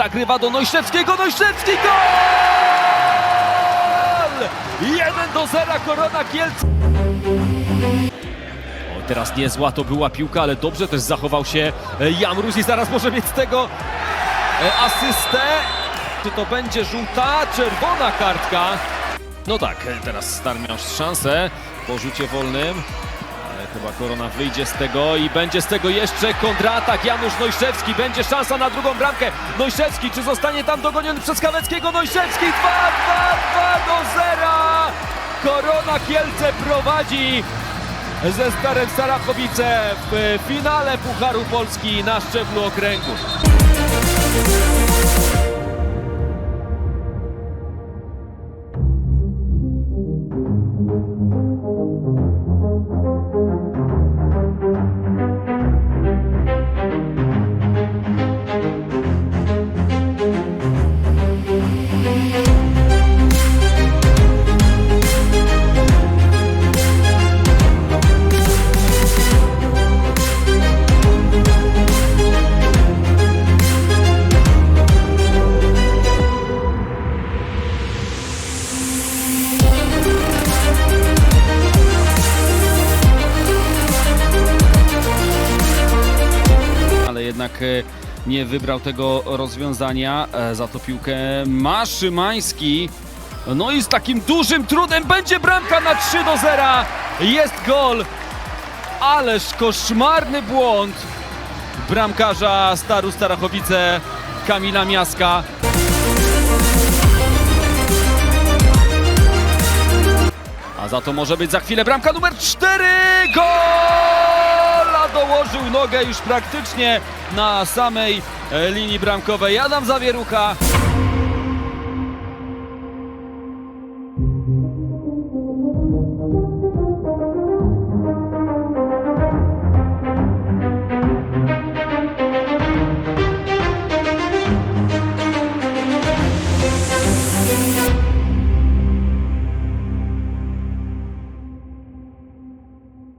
zagrywa do Nojszewskiego, Nojszewski gol! 1 do 0 Korona Kielce. O, teraz niezła to była piłka, ale dobrze też zachował się e, Jamrus i zaraz może mieć z tego e, asystę. Czy to będzie żółta, czerwona kartka? No tak, e, teraz Star miał szansę po rzucie wolnym. Chyba Korona wyjdzie z tego i będzie z tego jeszcze kontratak. Janusz Nojszewski, będzie szansa na drugą bramkę. Nojszewski, czy zostanie tam dogoniony przez Kaweckiego? Nojszewski 2, 2, 2 do 0. Korona Kielce prowadzi ze Starem Starachowice w finale Pucharu Polski na szczeblu okręgu. Nie wybrał tego rozwiązania. E, Za to piłkę ma Szymański. No i z takim dużym trudem będzie bramka na 3 do 0. Jest gol. Ależ koszmarny błąd bramkarza Staru Starachowice Kamila Miaska. A za to może być za chwilę bramka numer 4. Gol! A dołożył nogę już praktycznie na samej e, linii bramkowej. Adam Zawierucha.